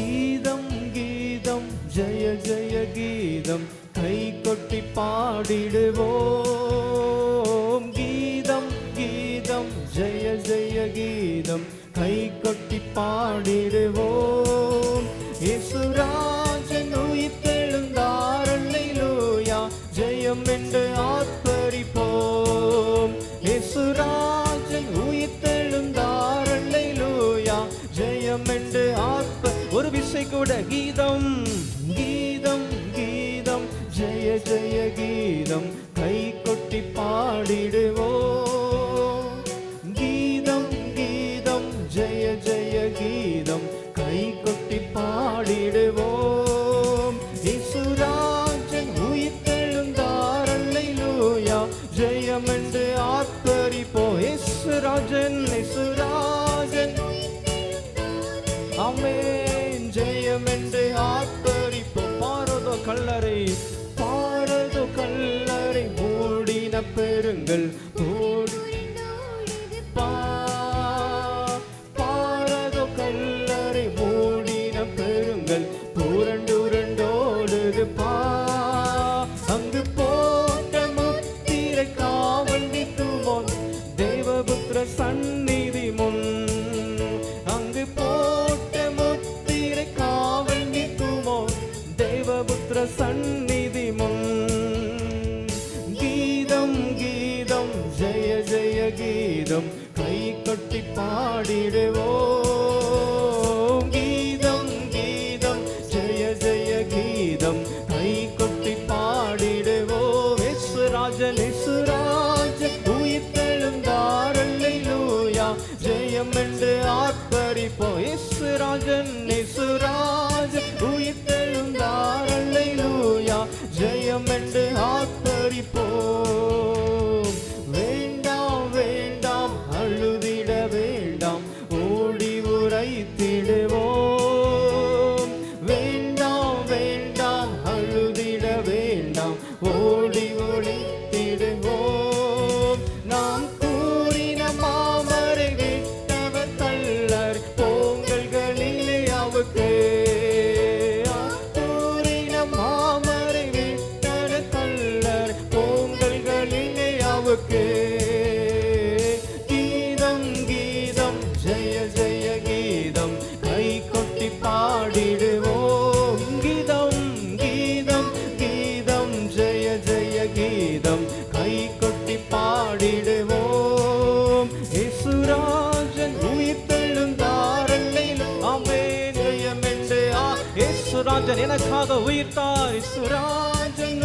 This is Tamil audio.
கீதம் கீதம் ஜெய ஜெய கீதம். கை கொட்டி பாடிடுவோம். கீதம் கீதம் ஜெய ஜெய கீதம். கை கொட்டி பாடிடுவோம். இசுராஜன் ஜெயம் ஒரு விசை கூட கீதம் கீதம் கீதம். ஜெய ஜெய கீதம் அமேன் ஜெயம் என்று ஆர்ப்பரிப்போம். பாரதோ கல்லறை பாரதோ கல்லறை மூடின பெருங்கள் ஓடி கல்லறை மூடின பெருங்கள் புரண்டுரண்டோடுது பா. அங்கு போட்ட முத்திரை காவல் தேவபுத்திர சந்நிதி கீதம் கை கட்டி பாடிடுவோம். கீதம் கீதம் ஜெய ஜெய கீதம் கை கொட்டி பாடிடுவோம். இசுராஜன் இசுராஜன் உயிர்த்தெழுந்தார் அல்லேலூயா. ஜெயம் என்று ஆர்ப்பரிப்போம். இசுராஜன் இசுராஜன் உயிர்த்தெழுந்தார் என்று எனக்காக உயிர்த்தார் இசுராஜன்